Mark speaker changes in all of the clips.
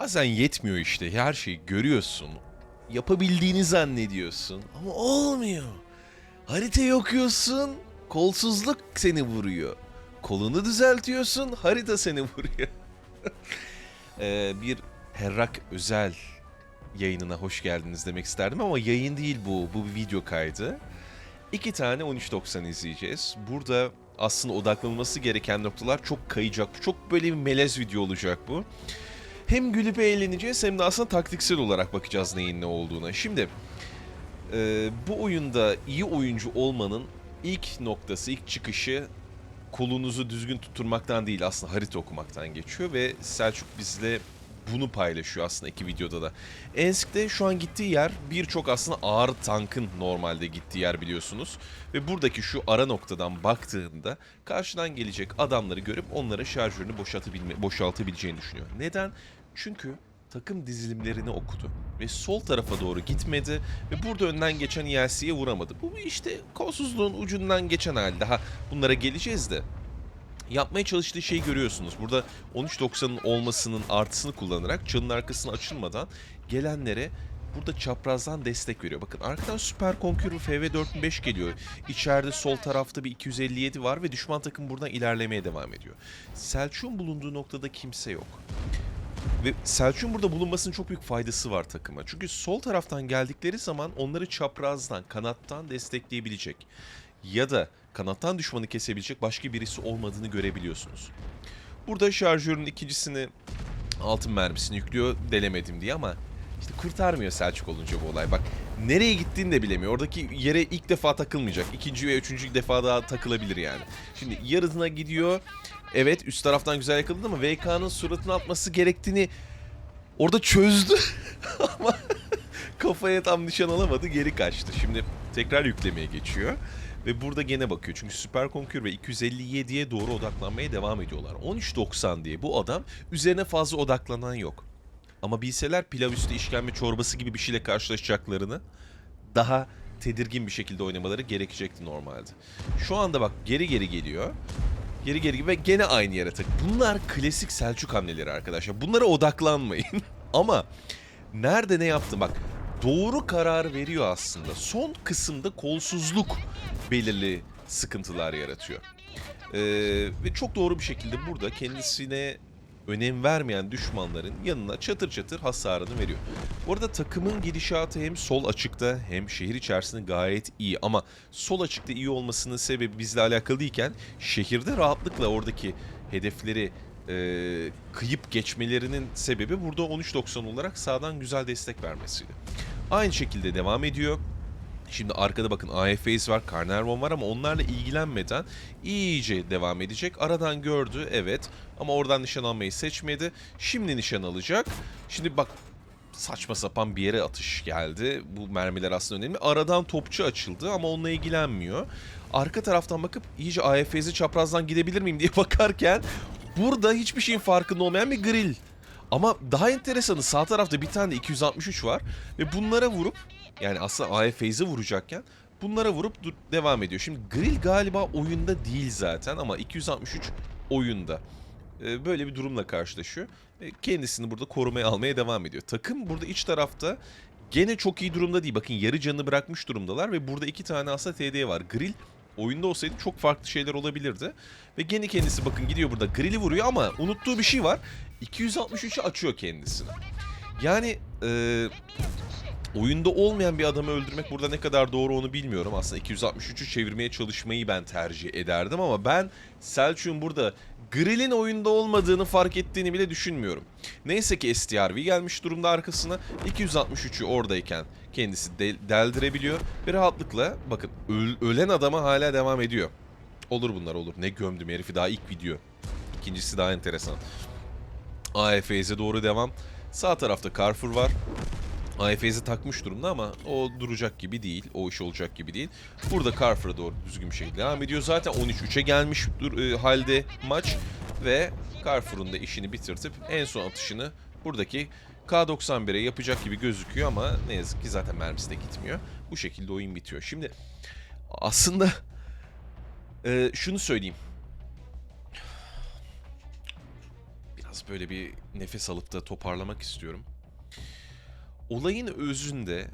Speaker 1: Bazen yetmiyor işte. Her şeyi görüyorsun. Yapabildiğini zannediyorsun. Ama olmuyor. Haritayı okuyorsun. Kolsuzluk seni vuruyor. Kolunu düzeltiyorsun. Harita seni vuruyor. Ee, bir Herrak özel yayınına hoş geldiniz demek isterdim ama yayın değil bu. Bu bir video kaydı. İki tane 13.90 izleyeceğiz. Burada aslında odaklanılması gereken noktalar çok kayacak. Çok böyle bir melez video olacak bu. Hem gülüp eğleneceğiz hem de aslında taktiksel olarak bakacağız neyin ne olduğuna. Şimdi e, bu oyunda iyi oyuncu olmanın ilk noktası, ilk çıkışı kolunuzu düzgün tutturmaktan değil aslında harita okumaktan geçiyor ve Selçuk bizle bunu paylaşıyor aslında iki videoda da. Ensk'te şu an gittiği yer birçok aslında ağır tankın normalde gittiği yer biliyorsunuz. Ve buradaki şu ara noktadan baktığında karşıdan gelecek adamları görüp onlara şarjörünü boşaltabilme, boşaltabileceğini düşünüyor. Neden? Çünkü takım dizilimlerini okudu ve sol tarafa doğru gitmedi ve burada önden geçen ELC'ye vuramadı. Bu işte kolsuzluğun ucundan geçen hali. Daha bunlara geleceğiz de yapmaya çalıştığı şeyi görüyorsunuz. Burada 13.90'ın olmasının artısını kullanarak çanın arkasına açılmadan gelenlere burada çaprazdan destek veriyor. Bakın arkadan Süper Conqueror FV4005 geliyor. İçeride sol tarafta bir 257 var ve düşman takım buradan ilerlemeye devam ediyor. Selçuk'un bulunduğu noktada kimse yok. Ve Selçuk'un burada bulunmasının çok büyük faydası var takıma. Çünkü sol taraftan geldikleri zaman onları çaprazdan, kanattan destekleyebilecek ya da kanattan düşmanı kesebilecek başka birisi olmadığını görebiliyorsunuz. Burada şarjörün ikincisini altın mermisini yüklüyor delemedim diye ama işte kurtarmıyor Selçuk olunca bu olay. Bak nereye gittiğini de bilemiyor. Oradaki yere ilk defa takılmayacak. İkinci ve üçüncü defa daha takılabilir yani. Şimdi yarısına gidiyor. Evet üst taraftan güzel yakaladı ama VK'nın suratına atması gerektiğini orada çözdü. ama kafaya tam nişan alamadı geri kaçtı. Şimdi tekrar yüklemeye geçiyor. Ve burada gene bakıyor. Çünkü Süper Conqueror ve 257'ye doğru odaklanmaya devam ediyorlar. 13.90 diye bu adam üzerine fazla odaklanan yok. Ama bilseler pilav üstü işkembe çorbası gibi bir şeyle karşılaşacaklarını daha tedirgin bir şekilde oynamaları gerekecekti normalde. Şu anda bak geri geri geliyor. Geri geri ve gene aynı yere tak. Bunlar klasik Selçuk hamleleri arkadaşlar. Bunlara odaklanmayın. Ama nerede ne yaptı bak doğru karar veriyor aslında. Son kısımda kolsuzluk belirli sıkıntılar yaratıyor. Ee, ve çok doğru bir şekilde burada kendisine önem vermeyen düşmanların yanına çatır çatır hasarını veriyor. Bu arada takımın gidişatı hem sol açıkta hem şehir içerisinde gayet iyi ama sol açıkta iyi olmasının sebebi bizle alakalı değilken şehirde rahatlıkla oradaki hedefleri e, kıyıp geçmelerinin sebebi burada 13.90 olarak sağdan güzel destek vermesiydi. Aynı şekilde devam ediyor. Şimdi arkada bakın AFA's var, Carnarvon var ama onlarla ilgilenmeden iyice devam edecek. Aradan gördü evet ama oradan nişan almayı seçmedi. Şimdi nişan alacak. Şimdi bak saçma sapan bir yere atış geldi. Bu mermiler aslında önemli. Aradan topçu açıldı ama onunla ilgilenmiyor. Arka taraftan bakıp iyice AFS'i çaprazdan gidebilir miyim diye bakarken burada hiçbir şeyin farkında olmayan bir grill. Ama daha enteresanı sağ tarafta bir tane de 263 var ve bunlara vurup yani aslında AFZ'e vuracakken bunlara vurup devam ediyor. Şimdi Grill galiba oyunda değil zaten ama 263 oyunda. Ee, böyle bir durumla karşılaşıyor. Ve kendisini burada korumaya almaya devam ediyor. Takım burada iç tarafta gene çok iyi durumda değil. Bakın yarı canını bırakmış durumdalar ve burada iki tane aslında TD var. Grill oyunda olsaydı çok farklı şeyler olabilirdi. Ve gene kendisi bakın gidiyor burada Grill'i vuruyor ama unuttuğu bir şey var. 263'ü açıyor kendisini. Yani e, oyunda olmayan bir adamı öldürmek burada ne kadar doğru onu bilmiyorum. Aslında 263'ü çevirmeye çalışmayı ben tercih ederdim ama ben Selçuk'un burada Grill'in oyunda olmadığını fark ettiğini bile düşünmüyorum. Neyse ki STRV gelmiş durumda arkasına 263'ü oradayken kendisi del- deldirebiliyor ve rahatlıkla bakın öl- ölen adama hala devam ediyor. Olur bunlar olur. Ne gömdüm herifi daha ilk video. İkincisi daha enteresan. AFZ'e doğru devam. Sağ tarafta Carrefour var. AFZ'i takmış durumda ama o duracak gibi değil. O iş olacak gibi değil. Burada Carrefour'a doğru düzgün bir şekilde devam ediyor. Zaten 13-3'e gelmiş e, halde maç. Ve Carrefour'un da işini bitirtip en son atışını buradaki K91'e yapacak gibi gözüküyor ama ne yazık ki zaten mermisi de gitmiyor. Bu şekilde oyun bitiyor. Şimdi aslında e, şunu söyleyeyim. Biraz böyle bir nefes alıp da toparlamak istiyorum. Olayın özünde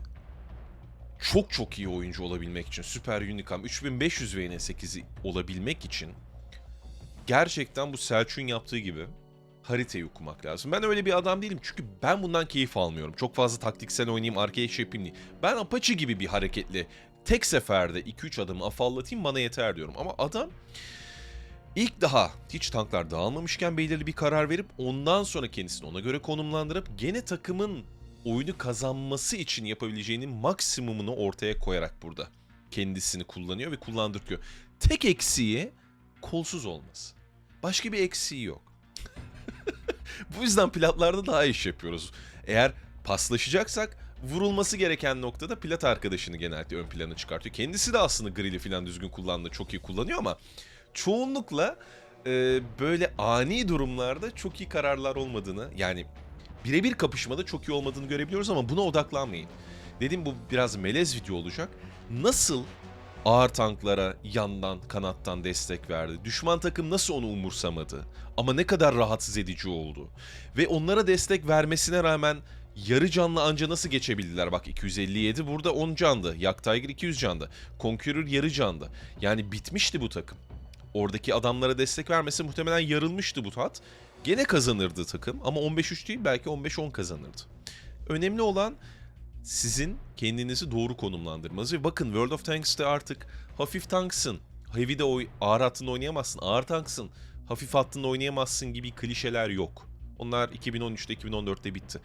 Speaker 1: çok çok iyi oyuncu olabilmek için Süper Unicam 3500 VN8'i olabilmek için gerçekten bu Selçuk'un yaptığı gibi haritayı okumak lazım. Ben öyle bir adam değilim çünkü ben bundan keyif almıyorum. Çok fazla taktiksel oynayayım, arkaya şey yapayım değil. Ben Apache gibi bir hareketle tek seferde 2-3 adımı afallatayım bana yeter diyorum. Ama adam ilk daha hiç tanklar dağılmamışken belirli bir karar verip ondan sonra kendisini ona göre konumlandırıp gene takımın oyunu kazanması için yapabileceğinin maksimumunu ortaya koyarak burada kendisini kullanıyor ve kullandırıyor. Tek eksiği kolsuz olması. Başka bir eksiği yok. Bu yüzden platlarda daha iş yapıyoruz. Eğer paslaşacaksak vurulması gereken noktada plat arkadaşını genellikle ön plana çıkartıyor. Kendisi de aslında grili falan düzgün kullandığı çok iyi kullanıyor ama çoğunlukla e, böyle ani durumlarda çok iyi kararlar olmadığını yani birebir kapışmada çok iyi olmadığını görebiliyoruz ama buna odaklanmayın. Dedim bu biraz melez video olacak. Nasıl ağır tanklara yandan kanattan destek verdi. Düşman takım nasıl onu umursamadı. Ama ne kadar rahatsız edici oldu. Ve onlara destek vermesine rağmen yarı canlı anca nasıl geçebildiler? Bak 257 burada 10 candı. Yak Tiger 200 candı. Conqueror yarı candı. Yani bitmişti bu takım. Oradaki adamlara destek vermesi muhtemelen yarılmıştı bu hat. Gene kazanırdı takım ama 15-3 değil belki 15-10 kazanırdı. Önemli olan sizin kendinizi doğru konumlandırmanız. Ve bakın World of Tanks'te artık hafif tanksın. Heavy'de oy ağır hattında oynayamazsın. Ağır tanksın. Hafif hattında oynayamazsın gibi klişeler yok. Onlar 2013'te 2014'te bitti.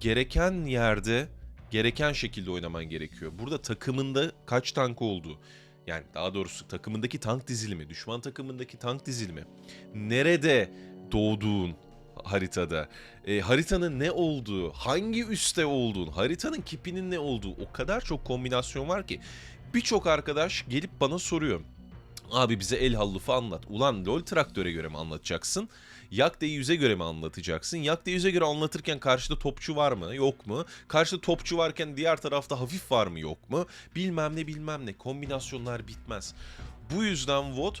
Speaker 1: Gereken yerde gereken şekilde oynaman gerekiyor. Burada takımında kaç tank olduğu, yani daha doğrusu takımındaki tank dizilimi, düşman takımındaki tank dizilimi, nerede doğduğun haritada, e, haritanın ne olduğu, hangi üste olduğun, haritanın kipinin ne olduğu o kadar çok kombinasyon var ki birçok arkadaş gelip bana soruyor. Abi bize el hallufu anlat. Ulan LoL traktöre göre mi anlatacaksın? Yak D100'e göre mi anlatacaksın? Yak D100'e göre anlatırken karşıda topçu var mı? Yok mu? Karşıda topçu varken diğer tarafta hafif var mı? Yok mu? Bilmem ne bilmem ne. Kombinasyonlar bitmez. Bu yüzden VOD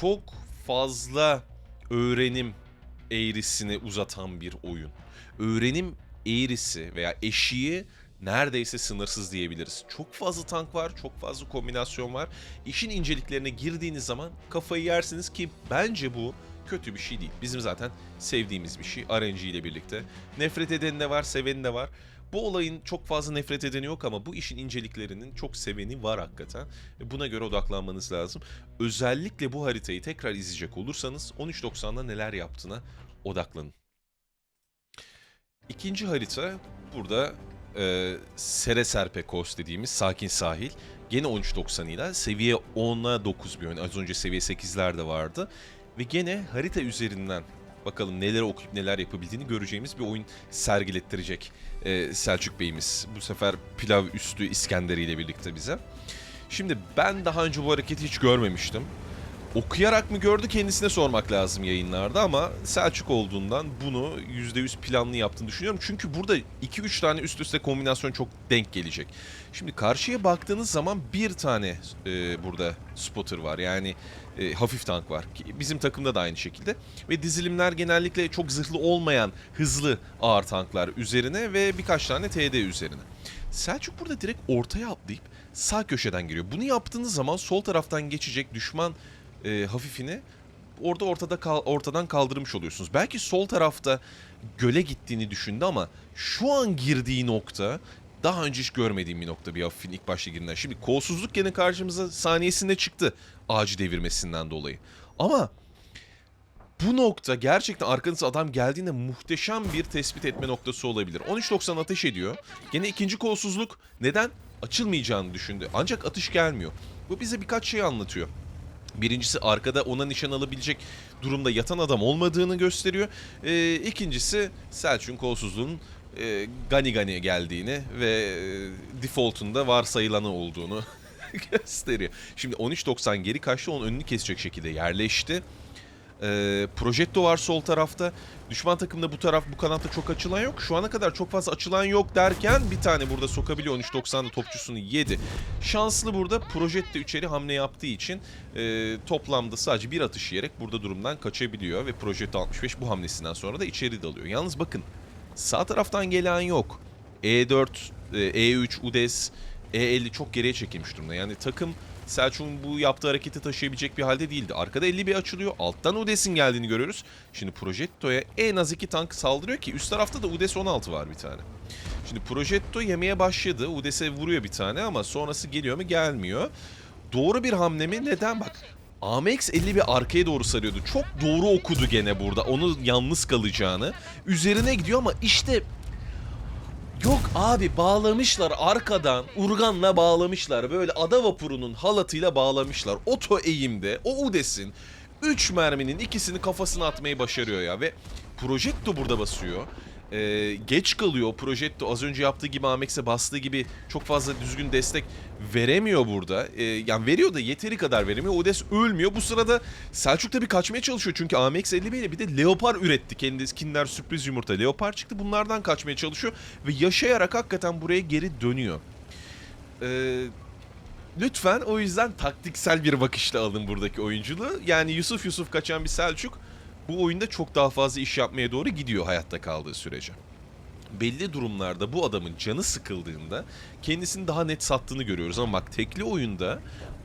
Speaker 1: çok fazla öğrenim eğrisini uzatan bir oyun. Öğrenim eğrisi veya eşiği neredeyse sınırsız diyebiliriz. Çok fazla tank var, çok fazla kombinasyon var. İşin inceliklerine girdiğiniz zaman kafayı yersiniz ki bence bu kötü bir şey değil. Bizim zaten sevdiğimiz bir şey RNG ile birlikte. Nefret edeni de var, seveni de var. Bu olayın çok fazla nefret edeni yok ama bu işin inceliklerinin çok seveni var hakikaten. Buna göre odaklanmanız lazım. Özellikle bu haritayı tekrar izleyecek olursanız 13.90'da neler yaptığına odaklanın. İkinci harita burada e, Sere Serpe Coast dediğimiz sakin sahil. Gene 13.90 ile seviye 10'a 9 bir oyun. Az önce seviye 8'ler de vardı. Ve gene harita üzerinden bakalım neler okuyup neler yapabildiğini göreceğimiz bir oyun sergilettirecek e, Selçuk Bey'imiz. Bu sefer pilav üstü İskender ile birlikte bize. Şimdi ben daha önce bu hareketi hiç görmemiştim. Okuyarak mı gördü kendisine sormak lazım yayınlarda ama Selçuk olduğundan bunu %100 planlı yaptığını düşünüyorum. Çünkü burada 2-3 tane üst üste kombinasyon çok denk gelecek. Şimdi karşıya baktığınız zaman bir tane e, burada spotter var yani e, hafif tank var. Bizim takımda da aynı şekilde. Ve dizilimler genellikle çok zırhlı olmayan hızlı ağır tanklar üzerine ve birkaç tane TD üzerine. Selçuk burada direkt ortaya atlayıp sağ köşeden giriyor. Bunu yaptığınız zaman sol taraftan geçecek düşman e, hafifini orada ortada kal- ortadan kaldırmış oluyorsunuz. Belki sol tarafta göle gittiğini düşündü ama şu an girdiği nokta daha önce hiç görmediğim bir nokta bir hafifin ilk başta girinden. Şimdi kolsuzluk gene karşımıza saniyesinde çıktı ağacı devirmesinden dolayı. Ama bu nokta gerçekten arkanızda adam geldiğinde muhteşem bir tespit etme noktası olabilir. 13.90 ateş ediyor. Gene ikinci kolsuzluk neden? Açılmayacağını düşündü. Ancak atış gelmiyor. Bu bize birkaç şey anlatıyor. Birincisi arkada ona nişan alabilecek durumda yatan adam olmadığını gösteriyor. Ee, ikincisi Selçuk'un kolsuzluğunun e, gani gani geldiğini ve e, default'unda varsayılanı olduğunu gösteriyor. Şimdi 13.90 geri kaçtı onun önünü kesecek şekilde yerleşti. Ee, Projetto var sol tarafta. Düşman takımda bu taraf bu kanatta çok açılan yok. Şu ana kadar çok fazla açılan yok derken bir tane burada sokabiliyor. 13.90'da topçusunu yedi. Şanslı burada Projetto içeri hamle yaptığı için e, toplamda sadece bir atış yiyerek burada durumdan kaçabiliyor. Ve Projetto 65 bu hamlesinden sonra da içeri dalıyor. Yalnız bakın sağ taraftan gelen yok. E4, e, E3, UDES, E50 çok geriye çekilmiş durumda. Yani takım Selçuk'un bu yaptığı hareketi taşıyabilecek bir halde değildi. Arkada 51 açılıyor. Alttan Udes'in geldiğini görüyoruz. Şimdi Projetto'ya en az iki tank saldırıyor ki üst tarafta da Udes 16 var bir tane. Şimdi Projetto yemeye başladı. Udes'e vuruyor bir tane ama sonrası geliyor mu gelmiyor. Doğru bir hamle mi? Neden? Bak AMX 50 bir arkaya doğru sarıyordu. Çok doğru okudu gene burada. Onu yalnız kalacağını. Üzerine gidiyor ama işte Yok abi bağlamışlar arkadan urganla bağlamışlar. Böyle ada vapurunun halatıyla bağlamışlar. Oto eğimde o Udes'in 3 merminin ikisini kafasına atmayı başarıyor ya ve Projetto burada basıyor. Ee, geç kalıyor. O Projetto az önce yaptığı gibi Amex'e bastığı gibi çok fazla düzgün destek veremiyor burada. Ee, yani veriyor da yeteri kadar veremiyor. Udes ölmüyor. Bu sırada Selçuk tabii kaçmaya çalışıyor. Çünkü AMX 50 ile bir de Leopar üretti. Kendisi Kinder sürpriz yumurta. Leopar çıktı. Bunlardan kaçmaya çalışıyor. Ve yaşayarak hakikaten buraya geri dönüyor. Ee, lütfen o yüzden taktiksel bir bakışla alın buradaki oyunculuğu. Yani Yusuf Yusuf kaçan bir Selçuk bu oyunda çok daha fazla iş yapmaya doğru gidiyor hayatta kaldığı sürece. Belli durumlarda bu adamın canı sıkıldığında kendisini daha net sattığını görüyoruz ama bak tekli oyunda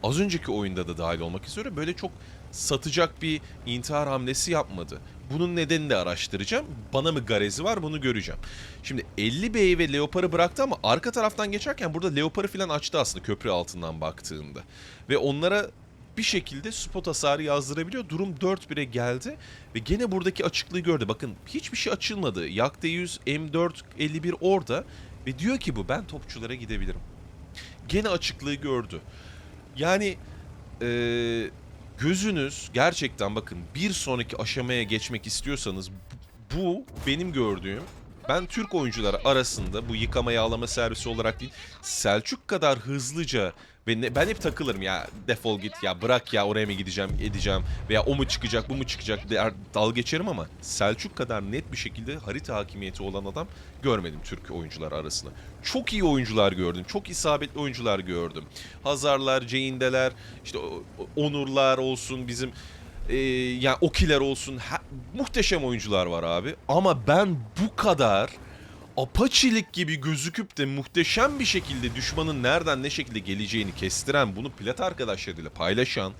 Speaker 1: az önceki oyunda da dahil olmak üzere böyle çok satacak bir intihar hamlesi yapmadı. Bunun nedenini de araştıracağım. Bana mı garezi var bunu göreceğim. Şimdi 50 B'yi ve Leopar'ı bıraktı ama arka taraftan geçerken burada Leopar'ı falan açtı aslında köprü altından baktığında. Ve onlara bir şekilde spot hasarı yazdırabiliyor. Durum 4-1'e geldi ve gene buradaki açıklığı gördü. Bakın hiçbir şey açılmadı. Yak D100 M4 51 orada ve diyor ki bu ben topçulara gidebilirim. Gene açıklığı gördü. Yani eee, gözünüz gerçekten bakın bir sonraki aşamaya geçmek istiyorsanız bu benim gördüğüm ben Türk oyuncular arasında bu yıkama yağlama servisi olarak değil Selçuk kadar hızlıca ve ne- ben hep takılırım ya defol git ya bırak ya oraya mı gideceğim edeceğim veya o mu çıkacak bu mu çıkacak der, dal geçerim ama Selçuk kadar net bir şekilde harita hakimiyeti olan adam görmedim Türk oyuncular arasında. Çok iyi oyuncular gördüm. Çok isabetli oyuncular gördüm. Hazarlar, Ceyindeler, işte Onurlar olsun bizim e, yani Okiler olsun ha- muhteşem oyuncular var abi. Ama ben bu kadar apaçilik gibi gözüküp de muhteşem bir şekilde düşmanın nereden ne şekilde geleceğini kestiren, bunu plat arkadaşlarıyla paylaşan,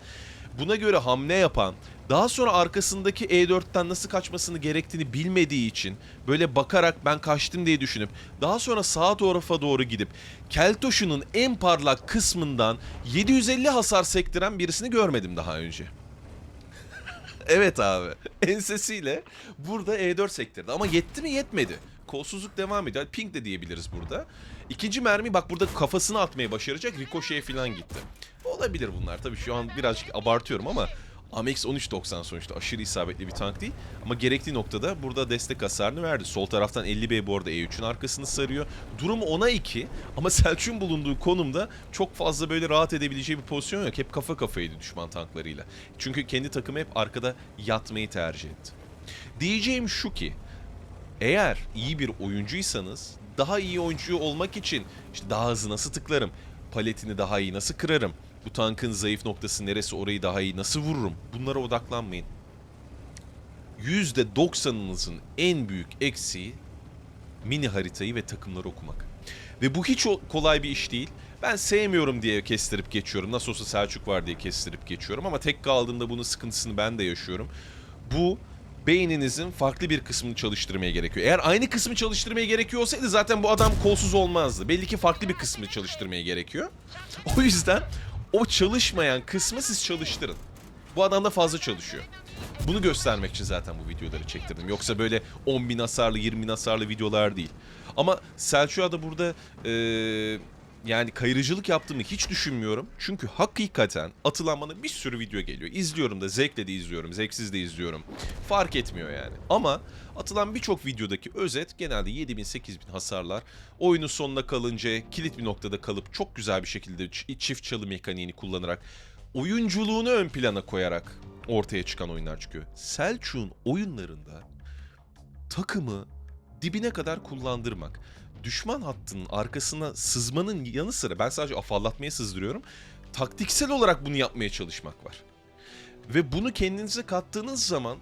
Speaker 1: buna göre hamle yapan, daha sonra arkasındaki E4'ten nasıl kaçmasını gerektiğini bilmediği için böyle bakarak ben kaçtım diye düşünüp daha sonra sağ tarafa doğru gidip Keltoş'un en parlak kısmından 750 hasar sektiren birisini görmedim daha önce. Evet abi. Ensesiyle burada E4 sektirdi. Ama yetti mi yetmedi. Kolsuzluk devam ediyor. Ping de diyebiliriz burada. İkinci mermi bak burada kafasını atmaya başaracak. Ricochet'e falan gitti. Olabilir bunlar. Tabii şu an birazcık abartıyorum ama Amex 13.90 sonuçta aşırı isabetli bir tank değil. Ama gerektiği noktada burada destek hasarını verdi. Sol taraftan 50B bu arada E3'ün arkasını sarıyor. Durum 10'a 2 ama Selçuk'un bulunduğu konumda çok fazla böyle rahat edebileceği bir pozisyon yok. Hep kafa kafaydı düşman tanklarıyla. Çünkü kendi takımı hep arkada yatmayı tercih etti. Diyeceğim şu ki eğer iyi bir oyuncuysanız daha iyi oyuncu olmak için işte daha hızlı nasıl tıklarım, paletini daha iyi nasıl kırarım, bu tankın zayıf noktası neresi orayı daha iyi nasıl vururum bunlara odaklanmayın. %90'ınızın en büyük eksiği mini haritayı ve takımları okumak. Ve bu hiç kolay bir iş değil. Ben sevmiyorum diye kestirip geçiyorum. Nasıl olsa Selçuk var diye kestirip geçiyorum ama tek kaldığımda bunun sıkıntısını ben de yaşıyorum. Bu beyninizin farklı bir kısmını çalıştırmaya gerekiyor. Eğer aynı kısmı çalıştırmaya gerekiyor olsaydı zaten bu adam kolsuz olmazdı. Belli ki farklı bir kısmı çalıştırmaya gerekiyor. O yüzden o çalışmayan kısmı siz çalıştırın. Bu adam da fazla çalışıyor. Bunu göstermek için zaten bu videoları çektirdim. Yoksa böyle 10 bin hasarlı, 20 bin hasarlı videolar değil. Ama Selçuk'a da burada eee, yani kayırıcılık yaptığımı hiç düşünmüyorum. Çünkü hakikaten atılan bana bir sürü video geliyor. İzliyorum da zevkle de izliyorum, zevksiz de izliyorum. Fark etmiyor yani. Ama atılan birçok videodaki özet genelde 7000 8000 hasarlar. Oyunun sonuna kalınca kilit bir noktada kalıp çok güzel bir şekilde çift çalı mekaniğini kullanarak oyunculuğunu ön plana koyarak ortaya çıkan oyunlar çıkıyor. Selçuk'un oyunlarında takımı dibine kadar kullandırmak. Düşman hattının arkasına sızmanın yanı sıra ben sadece afallatmaya sızdırıyorum. Taktiksel olarak bunu yapmaya çalışmak var. Ve bunu kendinize kattığınız zaman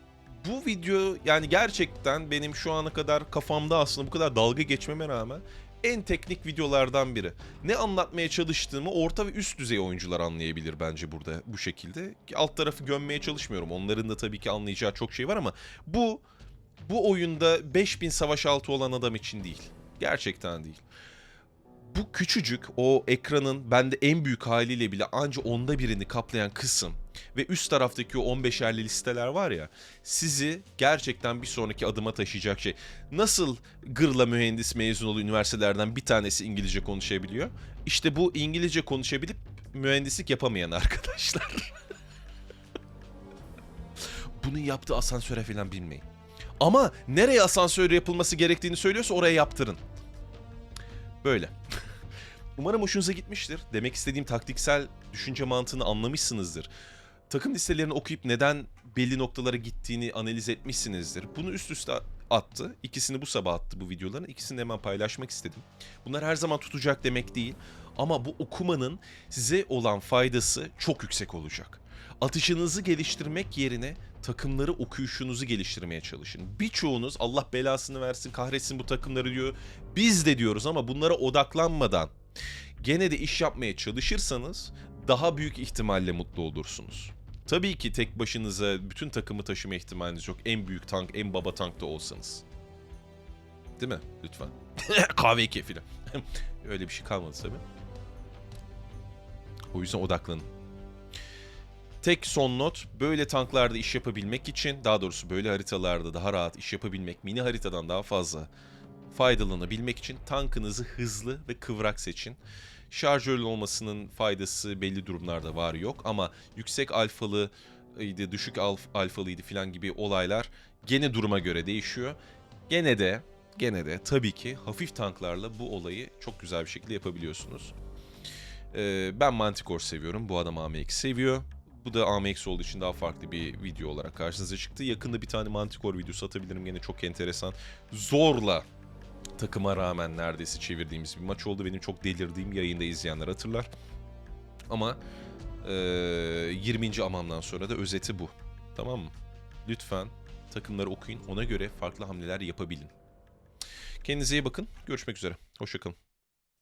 Speaker 1: bu video yani gerçekten benim şu ana kadar kafamda aslında bu kadar dalga geçmeme rağmen en teknik videolardan biri. Ne anlatmaya çalıştığımı orta ve üst düzey oyuncular anlayabilir bence burada bu şekilde. Ki Alt tarafı gömmeye çalışmıyorum. Onların da tabii ki anlayacağı çok şey var ama bu bu oyunda 5000 savaş altı olan adam için değil. Gerçekten değil. Bu küçücük o ekranın bende en büyük haliyle bile anca onda birini kaplayan kısım ve üst taraftaki o 15'erli listeler var ya sizi gerçekten bir sonraki adıma taşıyacak şey. Nasıl gırla mühendis mezun oluyor üniversitelerden bir tanesi İngilizce konuşabiliyor? İşte bu İngilizce konuşabilip mühendislik yapamayan arkadaşlar. Bunun yaptığı asansöre falan binmeyin. Ama nereye asansör yapılması gerektiğini söylüyorsa oraya yaptırın. Böyle. Umarım hoşunuza gitmiştir. Demek istediğim taktiksel düşünce mantığını anlamışsınızdır. Takım listelerini okuyup neden belli noktalara gittiğini analiz etmişsinizdir. Bunu üst üste attı. İkisini bu sabah attı bu videoların. İkisini de hemen paylaşmak istedim. Bunlar her zaman tutacak demek değil. Ama bu okumanın size olan faydası çok yüksek olacak. Atışınızı geliştirmek yerine takımları okuyuşunuzu geliştirmeye çalışın. Birçoğunuz Allah belasını versin kahretsin bu takımları diyor. Biz de diyoruz ama bunlara odaklanmadan gene de iş yapmaya çalışırsanız daha büyük ihtimalle mutlu olursunuz. Tabii ki tek başınıza bütün takımı taşıma ihtimaliniz yok. En büyük tank, en baba tank da olsanız. Değil mi? Lütfen. Kahve keyfiyle. Öyle bir şey kalmadı tabii. O yüzden odaklanın. Tek son not böyle tanklarda iş yapabilmek için daha doğrusu böyle haritalarda daha rahat iş yapabilmek mini haritadan daha fazla faydalanabilmek için tankınızı hızlı ve kıvrak seçin. Şarjörlü olmasının faydası belli durumlarda var yok ama yüksek alfalı idi, düşük alf, alfalıydı falan gibi olaylar gene duruma göre değişiyor. Gene de gene de tabii ki hafif tanklarla bu olayı çok güzel bir şekilde yapabiliyorsunuz. Ee, ben Manticore seviyorum. Bu adam AMX seviyor. Bu da AMX olduğu için daha farklı bir video olarak karşınıza çıktı. Yakında bir tane Manticore videosu atabilirim. Gene çok enteresan. Zorla takıma rağmen neredeyse çevirdiğimiz bir maç oldu. Benim çok delirdiğim yayında izleyenler hatırlar. Ama e, 20. amamdan sonra da özeti bu. Tamam mı? Lütfen takımları okuyun. Ona göre farklı hamleler yapabilin. Kendinize iyi bakın. Görüşmek üzere. Hoşçakalın.